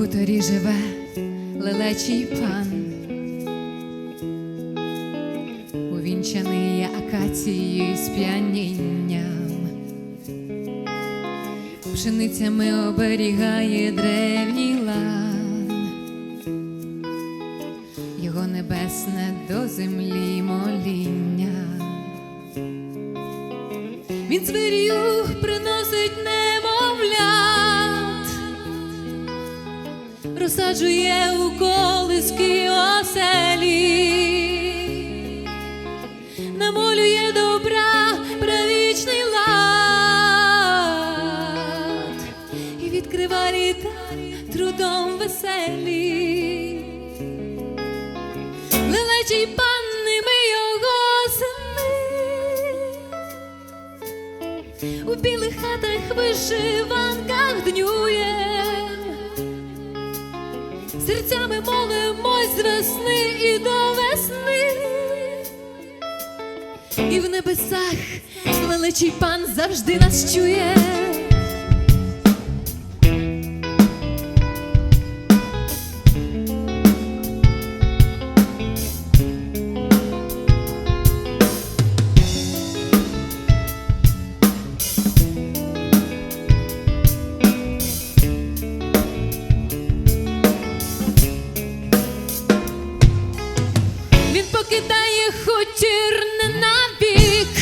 Хуторі живе лелечий пан, увінчаний акацією з п'янінням, пшеницями оберігає древній лан, його небесне до землі моління. Він звір'ю приносить розсаджує у колиски оселі, намолює добра правічний лад і відкрива літа трудом веселі. Лелечий панни ми його сини. У білих хатах вишиванках днюєм, серцями молимось з весни і до весни, і в небесах величий пан завжди нас чує. Покидає хутір не набік,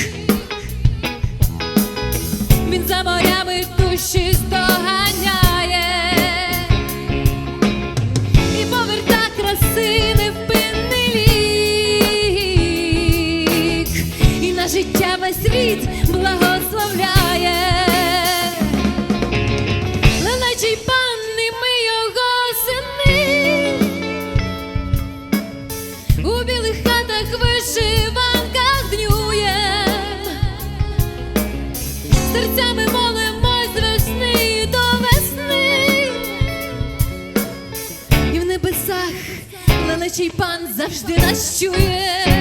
Він за морями душі здоганяє. І поверта краси невпинний лік, і на життя весь світ лелечий пан завжди нас чує.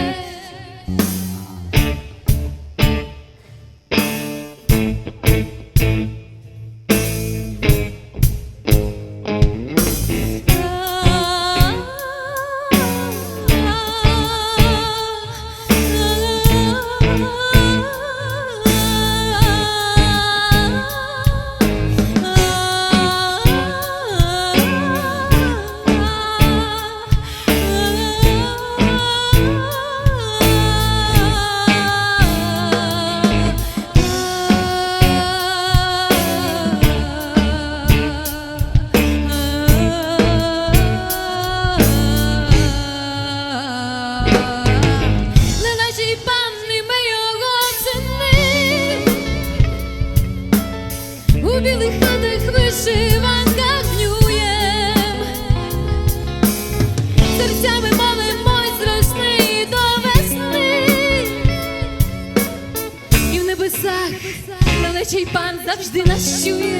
Білих хатах вишиванках днюєм, серцями молимось з весни до весни, і в небесах лелечий пан завжди нас. Чує,